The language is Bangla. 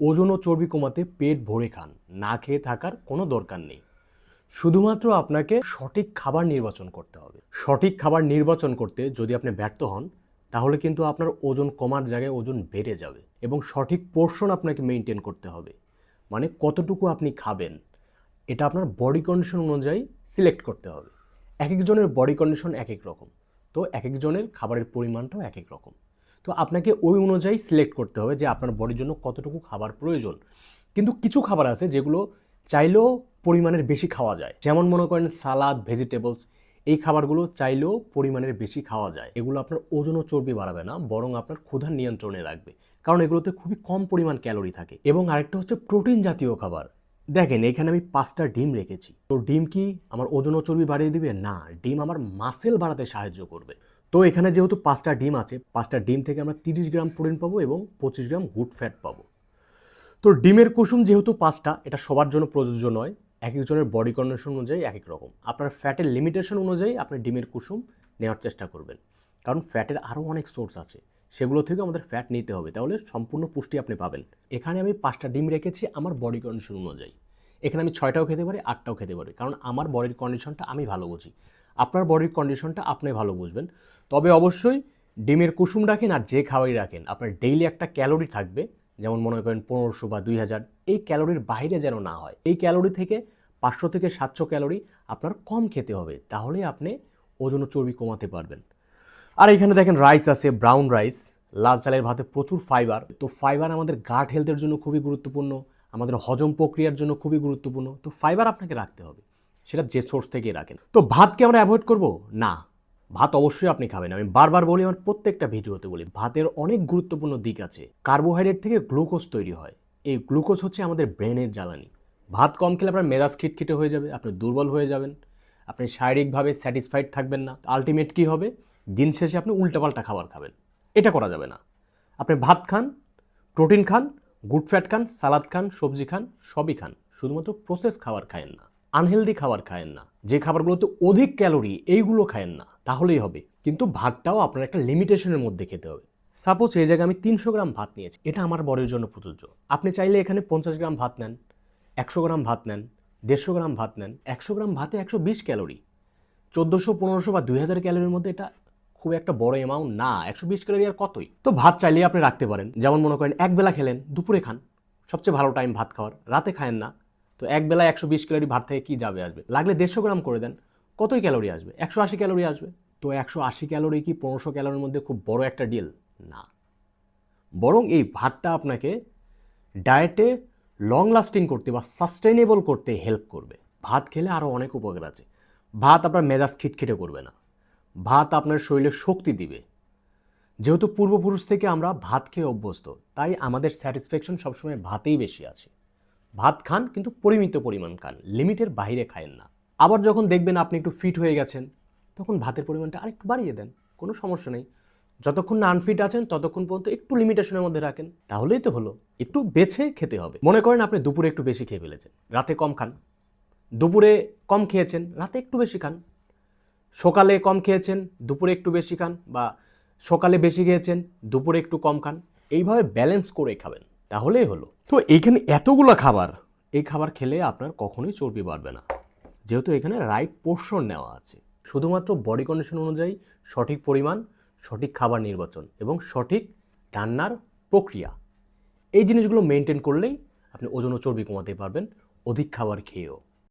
ওজন ও চর্বি কমাতে পেট ভরে খান, না খেয়ে থাকার কোনো দরকার নেই। শুধুমাত্র আপনাকে সঠিক খাবার নির্বাচন করতে হবে। সঠিক খাবার নির্বাচন করতে যদি আপনি ব্যর্থ হন, তাহলে কিন্তু আপনার ওজন কমার জায়গায় ওজন বেড়ে যাবে এবং সঠিক পোর্শন আপনাকে মেনটেন করতে হবে। মানে কতটুকু আপনি খাবেন, এটা আপনার বডি কন্ডিশন অনুযায়ী সিলেক্ট করতে হবে। এক একজনের বডি কন্ডিশন এক এক রকম, তো এক একজনের খাবারের পরিমাণটাও এক এক রকম। তো আপনাকে ওই অনুযায়ী সিলেক্ট করতে হবে যে আপনার বডির জন্য কতটুকু খাবার প্রয়োজন। কিন্তু কিছু খাবার আছে যেগুলো চাইলেও পরিমাণের বেশি খাওয়া যায়। যেমন মনে করেন সালাদ ভেজিটেবলস এই খাবারগুলো চাইলেও পরিমাণের বেশি খাওয়া যায়। এগুলো আপনার ওজন ও চর্বি বাড়াবে না, বরং আপনার ক্ষুধার নিয়ন্ত্রণে রাখবে। কারণ এগুলোতে খুবই কম পরিমাণ ক্যালোরি থাকে। এবং আরেকটা হচ্ছে প্রোটিন জাতীয় খাবার। দেখেন, এখানে আমি পাঁচটা ডিম রেখেছি। তো ডিম কি আমার ওজন ও চর্বি বাড়িয়ে দিবে? না, ডিম আমার মাসেল বাড়াতে সাহায্য করবে। তো এখানে যেহেতু পাঁচটা ডিম আছে, পাঁচটা ডিম থেকে আমরা তিরিশ গ্রাম প্রোটিন পাবো এবং পঁচিশ গ্রাম গুড ফ্যাট পাবো। তো ডিমের কুসুম যেহেতু পাঁচটা, এটা সবার জন্য প্রযোজ্য নয়, এক একজনের বডি কন্ডিশন অনুযায়ী এক এক রকম। আপনার ফ্যাটের লিমিটেশন অনুযায়ী আপনি ডিমের কুসুম নেওয়ার চেষ্টা করবেন, কারণ ফ্যাটের আরও অনেক সোর্স আছে, সেগুলো থেকে আমাদের ফ্যাট নিতে হবে, তাহলে সম্পূর্ণ পুষ্টি আপনি পাবেন। এখানে আমি পাঁচটা ডিম রেখেছি আমার বডি কন্ডিশন অনুযায়ী। এখানে আমি ছয়টাও খেতে পারি, আটটাও খেতে পারি, কারণ আমার বডির কন্ডিশনটা আমি ভালো বুঝি। আপনার বডির কন্ডিশনটা আপনি ভালো বুঝবেন। তবে অবশ্যই ডিমের কুসুম রাখেন আর যে খাওয়াই রাখেন, আপনার ডেইলি একটা ক্যালোরি থাকবে, যেমন মনে করেন পনেরোশো বা দুই হাজার, এই ক্যালোরির বাইরে যেন না হয়। এই ক্যালোরি থেকে পাঁচশো থেকে সাতশো ক্যালোরি আপনার কম খেতে হবে, তাহলে আপনি ওজন চর্বি কমাতে পারবেন। আর এখানে দেখেন রাইস আছে ব্রাউন রাইস লাল চালের ভাতে প্রচুর ফাইবার তো ফাইবার আমাদের গাট হেলথের জন্য খুবই গুরুত্বপূর্ণ, আমাদের হজম প্রক্রিয়ার জন্য খুবই গুরুত্বপূর্ণ। তো ফাইবার আপনাকে রাখতে হবে। সেটা যে সোর্স থেকেই রাখেন। তো ভাতকে আমরা অ্যাভয়েড করব? না। ভাত অবশ্যই আপনি খাবেন। আমি বারবার বলি, আমার প্রত্যেকটা ভিডিওতে বলি, ভাতের অনেক গুরুত্বপূর্ণ দিক আছে। কার্বোহাইড্রেট থেকে গ্লুকোজ তৈরি হয়। এই গ্লুকোজ হচ্ছে আমাদের ব্রেনের জ্বালানি। ভাত কম খেলে আপনার মেজাজ খিটখিটে হয়ে যাবে, আপনি দুর্বল হয়ে যাবেন। আপনি শারীরিকভাবে স্যাটিসফাইড থাকবেন না। আলটিমেট কী হবে? দিন শেষে আপনি উল্টাপাল্টা খাবার খাবেন। এটা করা যাবে না। আপনি ভাত খান প্রোটিন খান গুড ফ্যাট খান সালাদ খান, সবজি খান, সবই খান। শুধুমাত্র প্রসেস খাবার খায়েন না। আনহেলদি খাবার খায়েন না। যে খাবারগুলোতে অধিক ক্যালোরি, এইগুলো খায়েন না। তাহলেই হবে। কিন্তু ভাতটাও আপনার একটা লিমিটেশনের মধ্যে খেতে হবে। সাপোজ এই জায়গায় আমি তিনশো গ্রাম ভাত নিয়েছি। এটা আমার বডির জন্য প্রযোজ্য। আপনি চাইলে এখানে পঞ্চাশ গ্রাম ভাত নেন, একশো গ্রাম ভাত নেন, দেড়শো গ্রাম ভাত নেন, একশো গ্রাম ভাতে একশো বিশ ক্যালোরি। চোদ্দোশো, পনেরোশো বা দুই হাজার ক্যালোরির মধ্যে এটা খুব একটা বড় অ্যামাউন্ট না। একশো বিশ ক্যালোরি আর কতই? তো ভাত চাইলেই আপনি রাখতে পারেন। যেমন মনে করেন এক বেলা খেলেন, দুপুরে খান। সবচেয়ে ভালো টাইম ভাত খাওয়ার। রাতে খায়েন না। তো এক বেলা একশো বিশ ক্যালোরি ভাত থেকে কী যাবে আসবে? লাগলে দেড়শো গ্রাম করে দেন। কতই ক্যালোরি আসবে? একশো আশি ক্যালোরি আসবে। তো একশো আশি ক্যালোরি কি পনেরোশো ক্যালোরির মধ্যে খুব বড় একটা ডিল না। বরং এই ভাতটা আপনাকে ডায়েটে লং লাস্টিং করতে বা সাস্টেনেবল করতে হেল্প করবে। ভাত খেলে আরও অনেক উপকার আছে। ভাত আপনার মেজাজ খিটখিটে করবে না। ভাত আপনার শরীরে শক্তি দিবে। যেহেতু পূর্বপুরুষ থেকে আমরা ভাত খেয়ে অভ্যস্ত, তাই আমাদের স্যাটিসফ্যাকশন সবসময় ভাতেই বেশি আছে। ভাত খান কিন্তু পরিমিত পরিমাণ খান, লিমিটের বাইরে খায়েন না। আবার যখন দেখবেন আপনি একটু ফিট হয়ে গেছেন, তখন ভাতের পরিমাণটা আরেকটু বাড়িয়ে দেন, কোনো সমস্যা নেই। যতক্ষণ না আনফিট আছেন, ততক্ষণ পর্যন্ত একটু লিমিটেশনের মধ্যে রাখেন, তাহলেই তো হলো, একটু বেছে খেতে হবে। মনে করেন আপনি দুপুরে একটু বেশি খেয়ে ফেলেছেন, রাতে কম খান। দুপুরে কম খেয়েছেন, রাতে একটু বেশি খান। সকালে কম খেয়েছেন, দুপুরে একটু বেশি খান বা সকালে বেশি খেয়েছেন, দুপুরে একটু কম খান। এইভাবে ব্যালেন্স করে খাবেন। তাহলেই হলো। তো এখানে এতগুলো খাবার, এই খাবার খেলে আপনার কখনোই চর্বি বাড়বে না। যেহেতু এখানে রাইট পোর্শন নেওয়া আছে। শুধুমাত্র বডি কন্ডিশন অনুযায়ী সঠিক পরিমাণ, সঠিক খাবার নির্বাচন এবং সঠিক রান্নার প্রক্রিয়া। এই জিনিসগুলো মেনটেন করলেই আপনি ওজন ও চর্বি কমাতে পারবেন, অধিক খাবার খেয়েও।